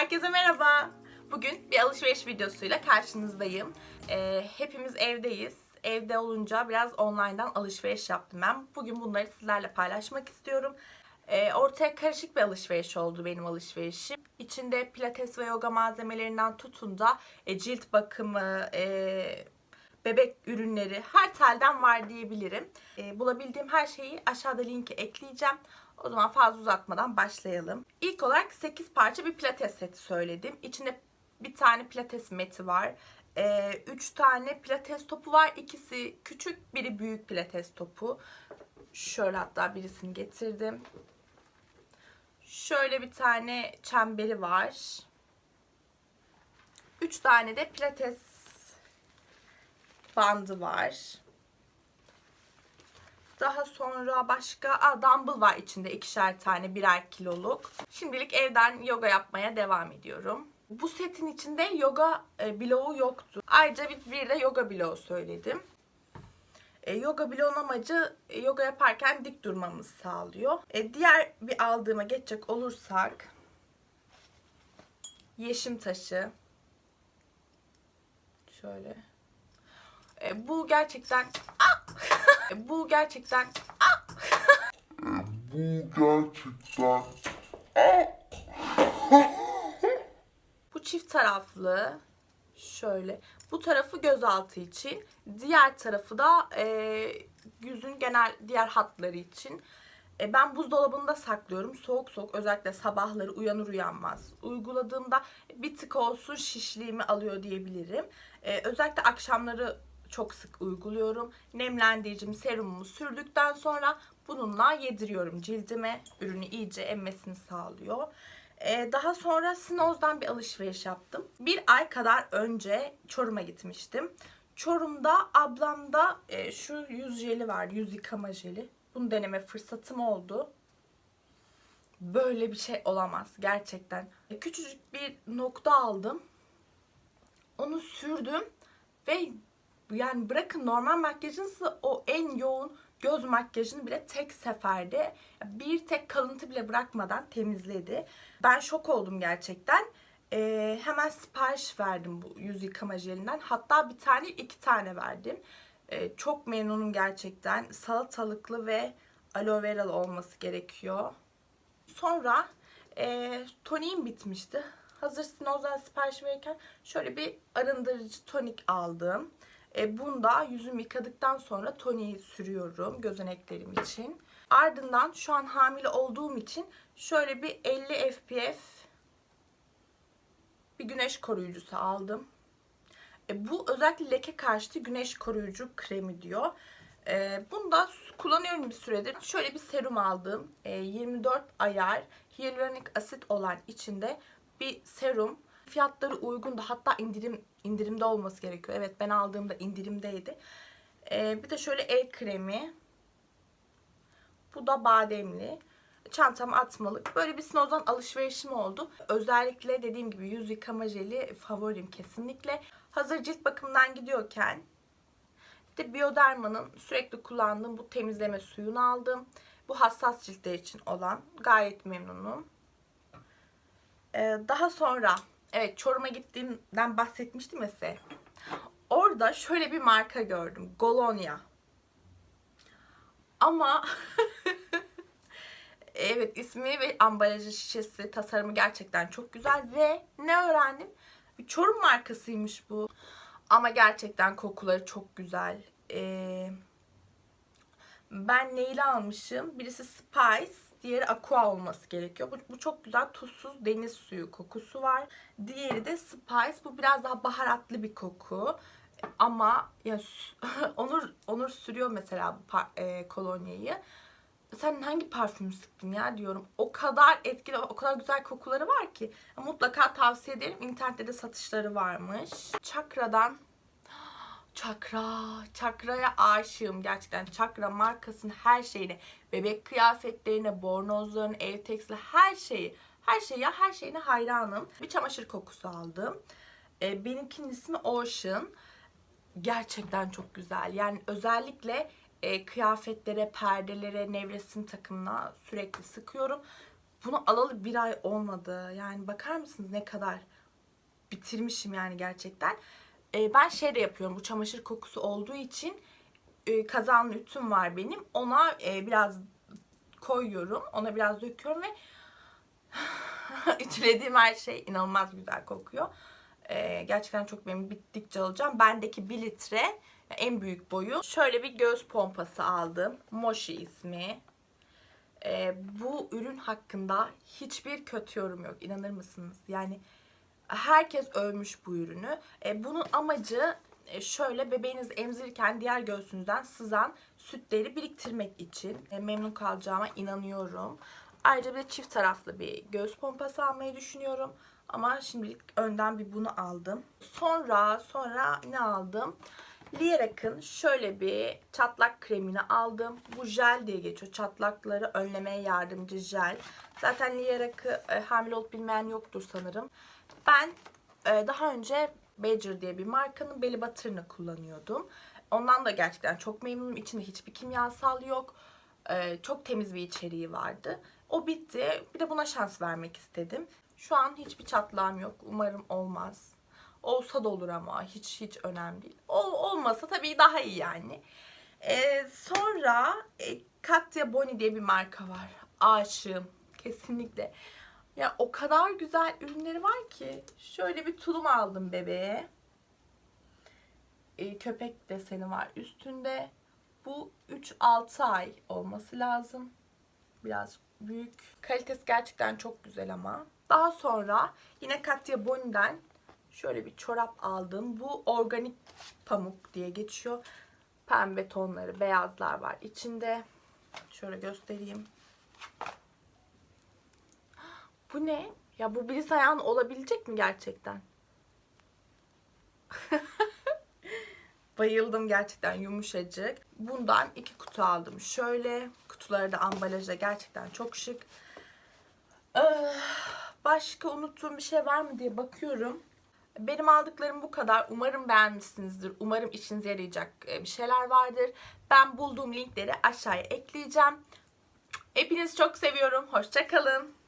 Herkese merhaba. Bugün bir alışveriş videosuyla karşınızdayım. Ee, hepimiz evdeyiz. Evde olunca biraz online'dan alışveriş yaptım ben. Bugün bunları sizlerle paylaşmak istiyorum. Ee, ortaya karışık bir alışveriş oldu benim alışverişim. İçinde pilates ve yoga malzemelerinden tutun da e, cilt bakımı, e, bebek ürünleri her telden var diyebilirim. E, bulabildiğim her şeyi aşağıda linki ekleyeceğim. O zaman fazla uzatmadan başlayalım. İlk olarak 8 parça bir pilates seti söyledim. İçinde bir tane pilates meti var. 3 tane pilates topu var. İkisi küçük, biri büyük pilates topu. Şöyle hatta birisini getirdim. Şöyle bir tane çemberi var. 3 tane de pilates bandı var. Daha sonra başka Aa, dumbbell var içinde ikişer tane birer kiloluk. Şimdilik evden yoga yapmaya devam ediyorum. Bu setin içinde yoga e, bloğu yoktu. Ayrıca bir, bir de yoga bloğu söyledim. E, yoga bloğun amacı e, yoga yaparken dik durmamızı sağlıyor. E, diğer bir aldığıma geçecek olursak yeşim taşı şöyle e, bu gerçekten bu gerçekten Ah! Bu gerçekten Bu çift taraflı. Şöyle. Bu tarafı gözaltı için. Diğer tarafı da e, yüzün genel diğer hatları için. E, ben buzdolabında saklıyorum. Soğuk soğuk özellikle sabahları uyanır uyanmaz. Uyguladığımda bir tık olsun şişliğimi alıyor diyebilirim. E, özellikle akşamları çok sık uyguluyorum. Nemlendiricim serumumu sürdükten sonra bununla yediriyorum cildime. Ürünü iyice emmesini sağlıyor. Ee, daha sonra Sinoz'dan bir alışveriş yaptım. Bir ay kadar önce Çorum'a gitmiştim. Çorum'da ablamda e, şu yüz jeli var, yüz yıkama jeli. Bunu deneme fırsatım oldu. Böyle bir şey olamaz gerçekten. E, Küçücük bir nokta aldım. Onu sürdüm ve yani bırakın normal makyajınızı o en yoğun göz makyajını bile tek seferde bir tek kalıntı bile bırakmadan temizledi. Ben şok oldum gerçekten. Ee, hemen sipariş verdim bu yüz yıkama jelinden. Hatta bir tane iki tane verdim. Ee, çok memnunum gerçekten. Salatalıklı ve aloe veralı olması gerekiyor. Sonra e, toniğim bitmişti. Hazır Sinoz'dan sipariş verirken şöyle bir arındırıcı tonik aldım. E, bunda yüzümü yıkadıktan sonra toniği sürüyorum gözeneklerim için. Ardından şu an hamile olduğum için şöyle bir 50 FPF bir güneş koruyucusu aldım. E, bu özellikle leke karşıtı güneş koruyucu kremi diyor. E, bunu da kullanıyorum bir süredir. Şöyle bir serum aldım. E, 24 ayar hyaluronik asit olan içinde bir serum. Fiyatları uygun da hatta indirim indirimde olması gerekiyor. Evet ben aldığımda indirimdeydi. E, bir de şöyle el kremi. Bu da bademli. Çantama atmalık. Böyle bir Snoz'dan alışverişim oldu. Özellikle dediğim gibi yüz yıkama jeli favorim kesinlikle. Hazır cilt bakımından gidiyorken bir de Bioderma'nın sürekli kullandığım bu temizleme suyunu aldım. Bu hassas ciltler için olan. Gayet memnunum. Ee, daha sonra evet Çorum'a gittiğimden bahsetmiştim ya size. Orada şöyle bir marka gördüm. Golonia. Ama evet ismi ve ambalajı şişesi tasarımı gerçekten çok güzel ve ne öğrendim? Çorum markasıymış bu. Ama gerçekten kokuları çok güzel. Ee, ben neyle almışım? Birisi Spice, diğeri Aqua olması gerekiyor. Bu, bu çok güzel tuzsuz deniz suyu kokusu var. Diğeri de Spice. Bu biraz daha baharatlı bir koku. Ama ya Onur Onur sürüyor mesela bu e, kolonyayı. Sen hangi parfümü sıktın ya diyorum. O kadar etkili, o kadar güzel kokuları var ki. Mutlaka tavsiye ederim. İnternette de satışları varmış. Çakra'dan Çakra, Çakra'ya aşığım gerçekten. Çakra markasının her şeyine, bebek kıyafetlerine, bornozlarına, ev tekstili her şeyi, her şeyi her şeyine hayranım. Bir çamaşır kokusu aldım. E, benimkinin ismi Ocean. Gerçekten çok güzel. Yani özellikle e, kıyafetlere, perdelere, nevresim takımına sürekli sıkıyorum. Bunu alalı bir ay olmadı. Yani bakar mısınız ne kadar bitirmişim yani gerçekten. Ee, ben şey de yapıyorum. Bu çamaşır kokusu olduğu için e, kazanlı ütüm var benim. Ona e, biraz koyuyorum. Ona biraz döküyorum ve ütülediğim her şey inanılmaz güzel kokuyor. Ee, gerçekten çok memnun bittikçe alacağım. Bendeki 1 litre en büyük boyu. Şöyle bir göz pompası aldım. Moshi ismi. Ee, bu ürün hakkında hiçbir kötü yorum yok. İnanır mısınız? Yani herkes övmüş bu ürünü. Ee, bunun amacı e, şöyle bebeğiniz emzirirken diğer göğsünüzden sızan sütleri biriktirmek için. E, memnun kalacağıma inanıyorum. Ayrıca bir de çift taraflı bir göğüs pompası almayı düşünüyorum. Ama şimdilik önden bir bunu aldım. Sonra sonra ne aldım? Lierack'ın şöyle bir çatlak kremini aldım. Bu jel diye geçiyor. Çatlakları önlemeye yardımcı jel. Zaten Lierack'ı e, hamile olup bilmeyen yoktur sanırım. Ben e, daha önce Badger diye bir markanın belly butter'ını kullanıyordum. Ondan da gerçekten çok memnunum. İçinde hiçbir kimyasal yok. E, çok temiz bir içeriği vardı. O bitti. Bir de buna şans vermek istedim. Şu an hiçbir çatlağım yok. Umarım olmaz. Olsa da olur ama hiç hiç önemli değil. Ol, olmasa tabii daha iyi yani. Ee, sonra e, Katya Boni diye bir marka var. Aşığım. Kesinlikle. Ya o kadar güzel ürünleri var ki. Şöyle bir tulum aldım bebeğe. Ee, köpek deseni var üstünde. Bu 3-6 ay olması lazım. Biraz büyük. Kalitesi gerçekten çok güzel ama. Daha sonra yine Katya Boni'den şöyle bir çorap aldım. Bu organik pamuk diye geçiyor. Pembe tonları, beyazlar var içinde. Şöyle göstereyim. Bu ne? Ya bu bir olabilecek mi gerçekten? Bayıldım gerçekten yumuşacık. Bundan iki kutu aldım. Şöyle kutuları da ambalajda gerçekten çok şık. Ee, başka unuttuğum bir şey var mı diye bakıyorum. Benim aldıklarım bu kadar. Umarım beğenmişsinizdir. Umarım işinize yarayacak e, bir şeyler vardır. Ben bulduğum linkleri aşağıya ekleyeceğim. Hepinizi çok seviyorum. Hoşçakalın.